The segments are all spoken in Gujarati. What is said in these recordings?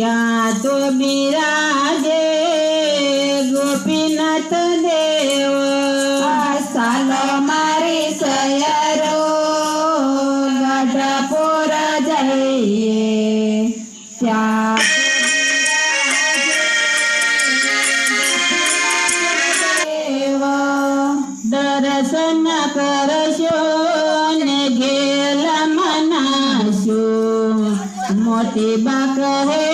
ત્યાં તો બિરાજે ગોપીનાથ દેવ. સાલો મારી સયરો ગઢપુર જઈએ. ત્યાં દર્શન કરશો ને ઘેલ મનાશો. મોટી બા કહે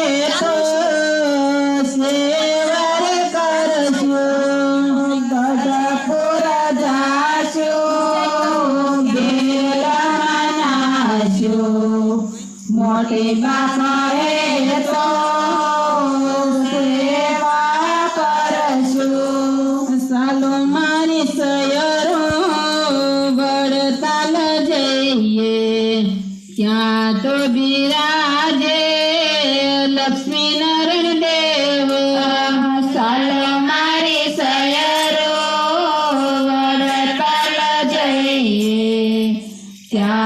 ત્યાં તો બિરાજે લક્ષ્મી નારાયણ દેવ સાલો મારી સયરો વડતાલ જઈએ. ત્યાં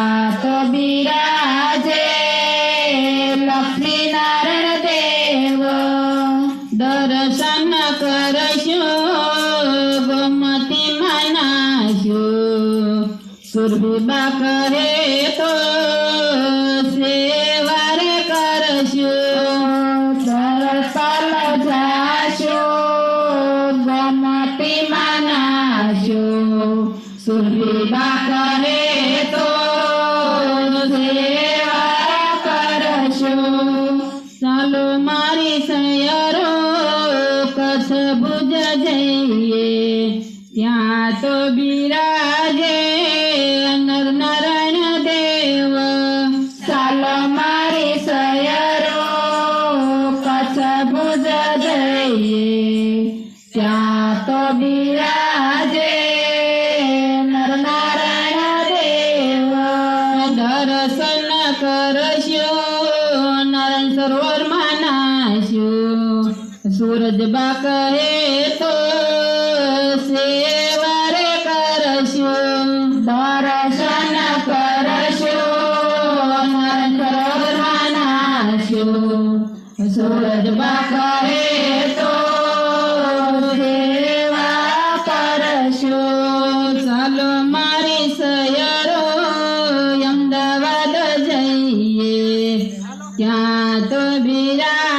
સુરભીબા કહે તો સેવાર કરશો સરસલ જાશો ગમતી મનાશો. સુરભીબા કહે તો સેવા કરશો ચાલો મારી સયરો કચ્છ ભુજ જઈએ. ત્યાં તો બિરાજે સૂરજ બા કહે તો સેવાર કરશો. દર્શન કરશો નરસરોવર નાશો સૂરજ બાકરે તો સેવા કરશો. ચાલો મારી સયરો અમદાવાદ જઈએ. ત્યાં તો બિરાજે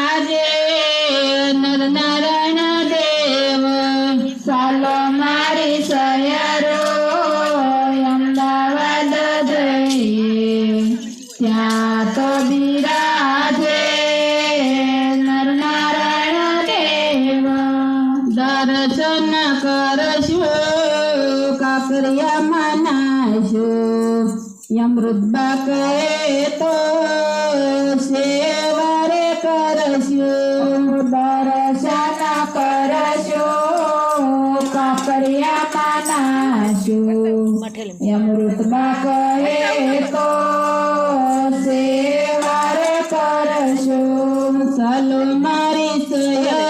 કાકરિયા મનાશો યમૃતબા કહે તો સેવારે કરશો. દર્શન કરશો કાપરિયા માનાશો. અમૃતમાં કહે તો સેવારે કરશો. ચાલો મારી સયરો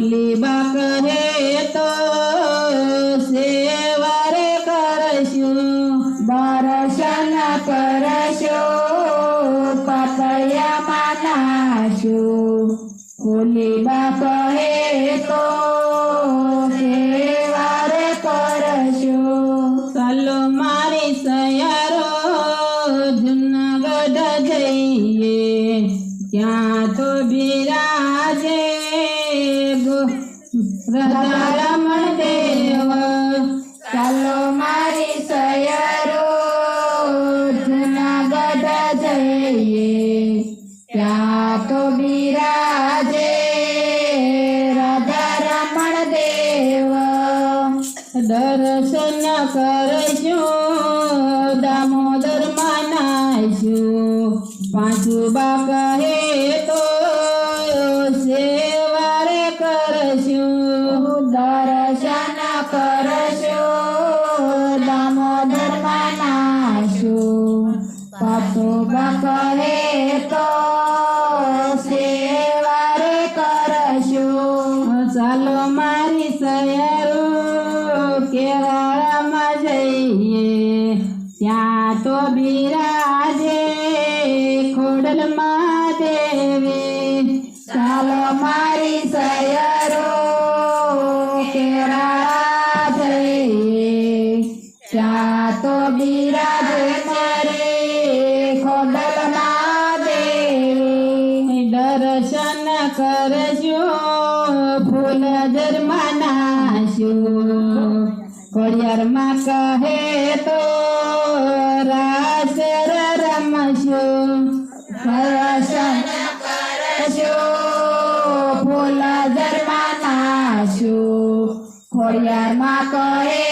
ફૂલી બા કહે તો સેવારે કરશું. દર્શન કરશો, પતયા માનાશો. ભોલી બા કહે તો સેવાર કરશો. ચાલો મારી સયારો જુનાગઢ જઈએ. ત્યાં તો બિરાજે રમણ દેવ ચાલો મારી સયરો જુનાગઢ જઈએ. ત્યાં તો બિરાજે રાધા રમણ દેવ દર્શન કરશું દામોદર માનાશું પાંચુબા કહે ખોડલમાં દેવી ચાલો મારી સયરો કેરાળા જઈએ ત્યાં તો બિરાજે મારે ખોડલમાં દેવી દર્શન કરજો ફૂલ ધર્મનાશું કોળિયારમાં કહે તો ધર્મનાશું ખોડિયારમાં કહે તો